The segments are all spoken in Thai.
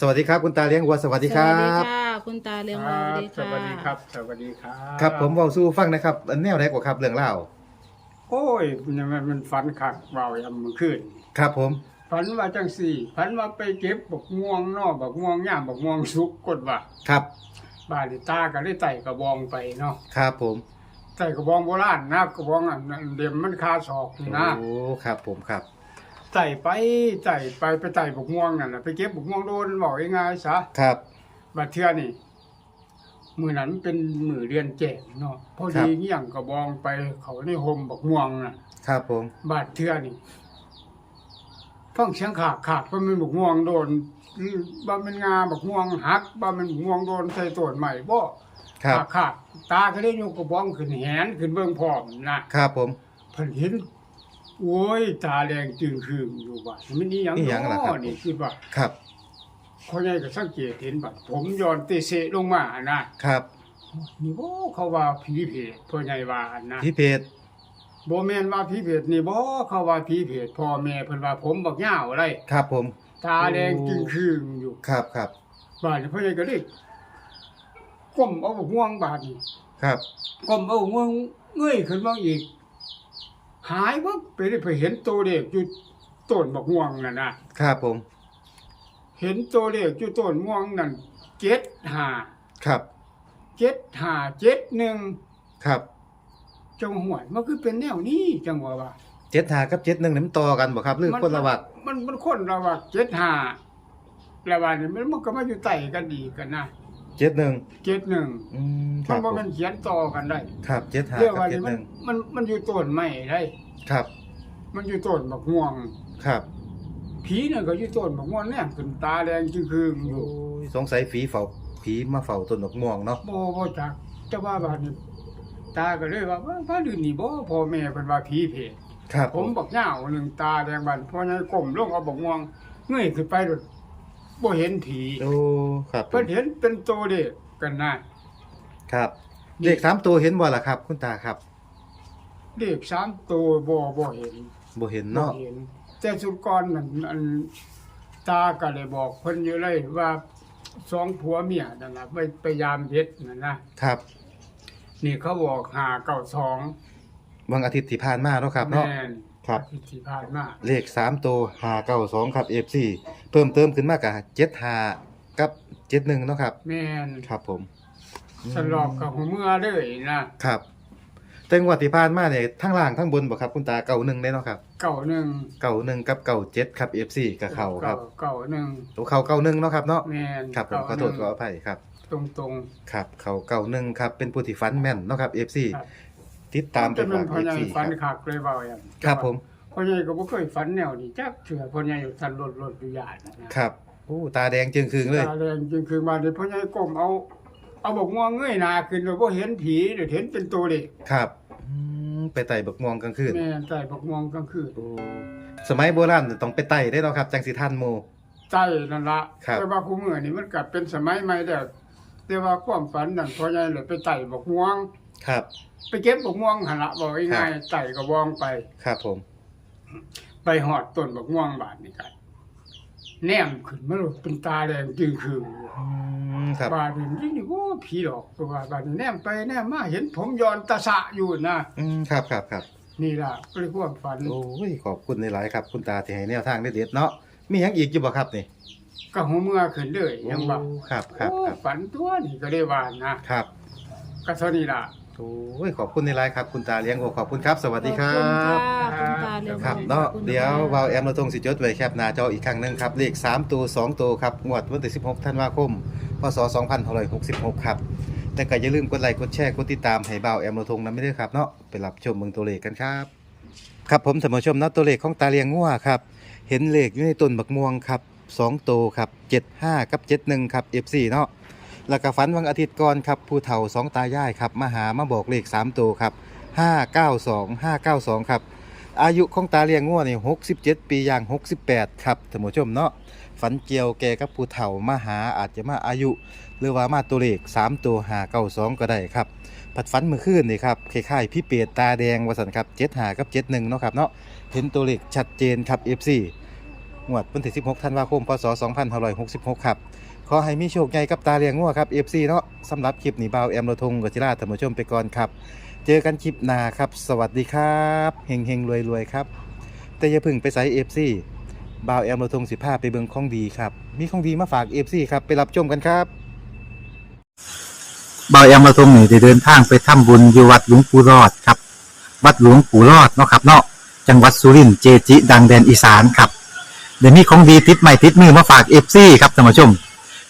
สวัสดีครับ คุณตาเลี้ยงวัวสวัสดีครัสวัสดีบค่ะ คุณตาเลี้ยงควัวรับสวัสดีสค่ะวัสดีครับ สวัสดีครับ ครับ ผมเว้าสู้ฟังนะครับอันแนวไหนกว่าครับเรื่องเล่าวโอ้ยมันมันมันฝันคักเบายามมื้อคืนครับผมฝันว่าจังสี่ฝันว่าไปเก็บบักม่วงเนอบักม่วงย่ามบักม่วงสุกกดว่าครับบาลิตาก็ได้ไต่กระบองไปเนาะครับผมไต่กระบองโบราณนะกระบองอันนั้นเดี๋ยวมันคาศอกนี่นะโอ้ครับผมครับ ไต่ไปไต่ไปไปไต่บักม่วงนั่นน่ะไปเก็บบักม่วงโดนบอกง่ายๆซะครับ บัดเทื่อนี่มื้อนั้นเป็นมื้อเรียนแจ้งเนาะพอดีเงี้ยงกระบองไปเขาในห่มบักม่วงน่ะ ครับผม บาดเทื่อนี่ฟังเสียงขากขากว่ามันบกม่วงโดนอืมบ่ามันงาบกม่วงหักบ่ามันบกม่วงโดนใส่ต้นใหม่บ่ครับขากขากตาก็ได้ยกกระบองขึ้นแหนขึ้นเบิ่งพร้อมนะครับผมเพิ่นเห็น โอ้ย ตาแดงจึงครึงอยู่ว่ามันนี่หยังนี่หยังล่ะครับ นี่คือว่าครับพ่อใหญ่ก็สังเกตเห็นบัดผมย้อนเตเสลงมานะครับนี่บ่เขาว่าผีเพศพ่อใหญ่ว่านะพี่เพจบ่แม่นว่าผีเพศนี่บ่เขาว่าผีเพศพ่อแม่เพิ่นว่าผมบักยาวอะไรครับผมตาแดงจึงครึงอยู่ ครับครับบาดนี้พ่อใหญ่ก็เลยก้มเอาบักม่วงบาดนี้ครับก้มเอาบักม่วงเงยขึ้นมาอีก หายวับไปได้ไปเห็นตัวเลขอยู่ต้นบักม่วงนั่นนะครับผม เห็นตัวเลขอยู่ต้นม่วงนั่นเจ็ดห้าครับเจ็ดห้าเจ็ดหนึ่งครับจังหวดมันคือเป็นแนวนี้จังหวะว่าเจ็ดหากับเจ็ดหนึ่งนี่มันต่อกันบ่ครับหรือคนละวักมันมันคนละวักเจ็ดห้าแล้วว่านี่มันมันก็มาอยู่ใต้กันดีกันนะ เจ็ดหนึ่งเจ็ดหนึ่งอืมคมัรันบบ่ผมแมันเขียนต่อกันได้ครับเจ็ดหาเรียกกับว่าเจ็ดนี่หมันนึ่งมันมันอยู่ต้นไม้ได้ ครับมันอยู่ต้นบักม่วง ครับผีน่ะก็อยู่ต้นบักม่วงเนี่ยขึ้นตาแดงจึงคืองอยู่โอ้ยสงสัยฝีเฝ้าผีมาเฝ้าต้นดอกม่วงเนาะบ่บ่จักแต่ว่าบาดนี้ตาก็เลยว่าว่าว่าลืนนี่บ่พ่อแม่เพิ่นว่าผีเพศครับผมบักยาวหนึงตาแดงบานพ่อใหญ่ก้มลงเอาบักม่วงเงยขึ้นไปโดด บ่เห็นผีโอ้ครับผมเพิ่นเห็นเป็นตัวเด็กกันนะครับเลขสามตัวเห็นบ่ล่ะครับ คุณตาครับเด็กสามตัวบ่บ่เห็นบ่เห็นบ่เนาะเห็น แต่สุดก่อนนั่นอันตาก็เลยบอกเพิ่นอยู่เลยว่าสองผัวเมียนั่นน่ะไปไปยามเฮ็ดนั่นนะครับ นี่เขาบอกหาเก้าสองวันอาทิตย์ที่ผ่านมาเนาะครับเนาะแม่น ครับที่ที่ผ่านมาเลขสามตัวห้าเก้าสองครับ FC เพิ่มเติมขึ้นมากกับเจ็ดห้ากับเจ็ดหนึ่งเนาะครับ แม่นครับผมสลอบกับหัวเมื่อเลยนะครับ แต่งวดที่ผ่านมาเนี่ยทั้งล่างทั้งบนบ่ครับคุณตาเก่าหนึ่งได้เนาะครับเก่าหนึ่งเก่าหนึ่งกับเก่าเจ็ดครับ FC กับเขาครับเก่าหนึ่งตัวเขาเก่าหนึ่งเนาะครับเนาะแม่นครับผมขอโทษขออภัยครับ ตรงตรงครับเขาเก่าหนึ่งครับเป็นผู้ที่ฟันแม่นเนาะครับ FC ครับ ติดตามไปจะเป็ฝานกพ่อใหญ่ FC คฝัรันบคักเลยเบาอย่างครับผม พ่อใหญ่ก็บ่เคยฝันแนวนี้จักเถื่อพ่อใหญ่อยู่สันรถรถอยู่ยานนะ ครับโอ้ตาแดงจึงคืงเลย ตาแดงจริงคือมาเดี๋ยวพ่อใหญ่ก้มเอา เอาบอกม่วงเงยหน้าขึ้นแล้วบ่เห็นผีเดี๋ยวเห็นเป็นตัวเด็กครับอืมไปไต่บักม่วงกลางคืนแม่ใส่บอกม่วงกลางคืนโอ้สมัยโบราณต้องไปไต่ได้เนาะครับ จังสิทันหมู่ใจนั่นละครับ แต่ว่าผู้เมื่อนี่มันกลับเป็นสมัยใหม่แล้วแต่ว่าความฝันนั่นพ่อใหญ่เลยไปไต่บอกม่วง ครับ ไปเก็บบอกม่วงหั่นละบอกง่ายๆไต่กระบองไป ครับผม ไปหอดต้นบอกม่วงบาดนี่กันแนมขึ้นมาเลยเป็นตาแดงจึงคืนอืมครับบาดนี่ยิ่งนี่โอ้ผีหลอกตัวว่าบาดนี่แนมไปแนมมาเห็นผมย้อนตาสะอยู่นะอืมครับครับครับนี่ล่ะก็เลยความฝันโอ้ยขอบคุณหลายๆครับ คุณตาที่ให้แนวทางเด็ดๆเนาะมีหยังอีกอยู่บ่ครับนี่ก็หัวเมื่อขึ้นเลยยังว่าโอ้ครับครับโอ้ครับฝันตัวนี่ก็ได้ว่านะครับ ก็เท่านี้ล่ะ โอ้ยขอบคุณหลายๆครับ คุณตาเลี้ยงโอขอบคุณครับ สวัสดีครัขอบคุณค่ะบคุณตาเลี้ยงครับวัวเนาะขอบคุณเดี๋ยวค่ะวาวแอมเราตรงสิจดไว้แคปหน้าจออีกครั้งหนึงครับ เลข 3 ตัว 2 ตัวครับ งวดวันที่16ธันวาคม พศ2566 ครับ แต่ก็อย่าลืมกดไลค์กดแชร์กดติดตามให้บ่าวแอมเราทงนำไม่ได้อครับเนาะไปรับชมเมืองตัวเลขกันครับ ครับผมท่านผู้ชมเนาะตัวเลขของตาเลียงงัวครับ เห็นเลขอยู่ในต้นบักม่วงครับ2ตัวครับ75 กับ 71 ครับ F4 เนาะ แล้วก็ฝันวันอาทิตย์ก่อนครับผู้เฒ่าสองตายายครับมาหามาบอกเลข3ตัวครับ592 592ครับอายุของตาเลี้ยงงัวนี่67ปีอย่าง68ครับท่านผู้ชมเนาะฝันเกี่ยวแกกับผู้เฒ่ามาหาอาจจะมาอายุ หรือว่ามาตัวเลข3ตัว592ก็ได้ครับผัดฝันเมื่อคืนนี่ครับคล้ายๆพี่เปียตาแดงวสันครับ75กับ71เนาะครับเนาะเห็นตัวเลขชัดเจนครับ FC งวดวันที่16ธันวาคมพศ2566 ครับ ขอให้มีโชคใหญ่กับตาเลียงงัวครับ FC เนาะสำหรับคลิปนี้บ่าวแอมโรทงกัจิราท่านผู้ชมไปก่อนครับ เจอกันคลิปหน้าครับ สวัสดีครับเฮงเฮงรวยรวยครับ แต่อย่าพึ่งไปใส่ FC บ่าวแอมโรทงสิพาไปเบิ่งของดีครับ มีของดีมาฝาก FC ครับไปรับชมกันครับบ่ายอมาทงนี่ได้เดินทางไปทำบุญอยู่วัดหลวงปู่รอดครับ วัดหลวงปู่รอดเนาะครับเนาะจังหวัดสุรินทร์เจจิ ดังแดนอีสานครับเดี๋ยวนี้ของดีติดใหม่ติดมือมาฝากเอฟซีครับท่านผู้ชม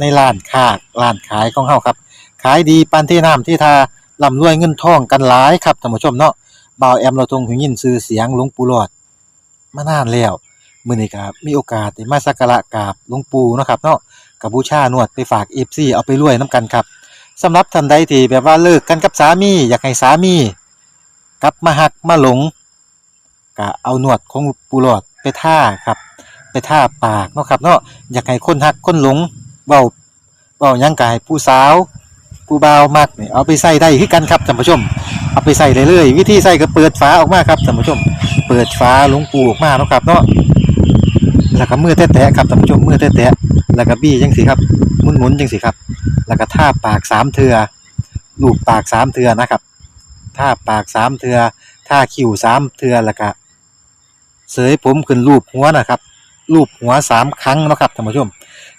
ในร้านค้าร้านขายของเฮาครับ ขายดีปานที่น้ำที่ทาร่ำรวยเงินทองกันหลายครับท่านผู้ชมเนาะบ่าวแอมเราทรงหูยินชื่อเสียงหลวงปู่หลอดมานานแล้วมื้อนี้ก็มีโอกาสได้มาสักการะกราบหลวงปู่เนาะครับเนาะกับบูชานวดไปฝาก FC เอาไปรวยนํกันครับสำหรับท่านใดที่แบบว่าเลิกกันกับสามี อยากให้สามีกลับมาหักมาหลงก็เอาหนวดของปูหลอดไปท่าครับ ไปท่าปากเนาะครับเนาะอยากให้คนหักคนหลง เบาเบาหยังกายผู้สาวผู้บ่าวมักนี่เอาไปใส่ได้คือกันครับท่านผู้ชม เอาไปใส่ได้เลยวิธีใส่ก็เปิดฝาออกมาครับท่านผู้ชม เปิดฝาลวงปูออกมาเนาะครับเนาะแล้วก็มือแตะๆครับท่านผู้ชมมือแตะๆแล้วก็บี้จังสิครับหมุนๆจังสิครับ แล้วก็ท่าปากสามเทือลูบปากสามเทือนะครับท่าปากสามเทือท่าคิ้วสามเทือแล้วก็เสยผมขึ้นรูปหัวนะครับรูปหัวสามครั้งเนาะครับท่านผู้ชม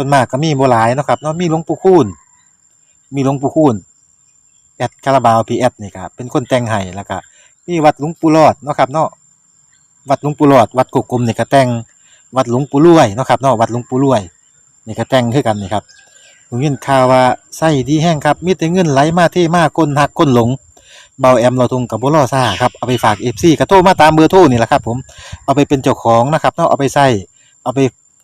ส่วนมากก็มีโบหลายเนาะครับเนาะมีหลวงปู่คูณมีหลวงปู่คูณแอดคาราบาวพีแอดนี่ครับเป็นคนแต่งให้แล้วก็มีวัดหลวงปู่รอดเนาะครับเนาะวัดหลวงปู่รอด วัดกุกกลมนี่ก็แต่งวัดหลวงปู่รวยเนาะครับเนาะวัดหลวงปู่รวยนี่ก็แต่งคือกันนี่ครับผมยินข่าวว่าไส้ดีแห้งครับมีแต่เงินไหลมาเทมาก้นหักก้นหลงเบาแอมเราทงกับบ่รอซ่าครับเอาไปฝาก FC ก็โทรมาตามเบอร์โทรนี่แหละครับผมเอาไปเป็นเจ้าของนะครับเนาะเอาไปใส่เอาไป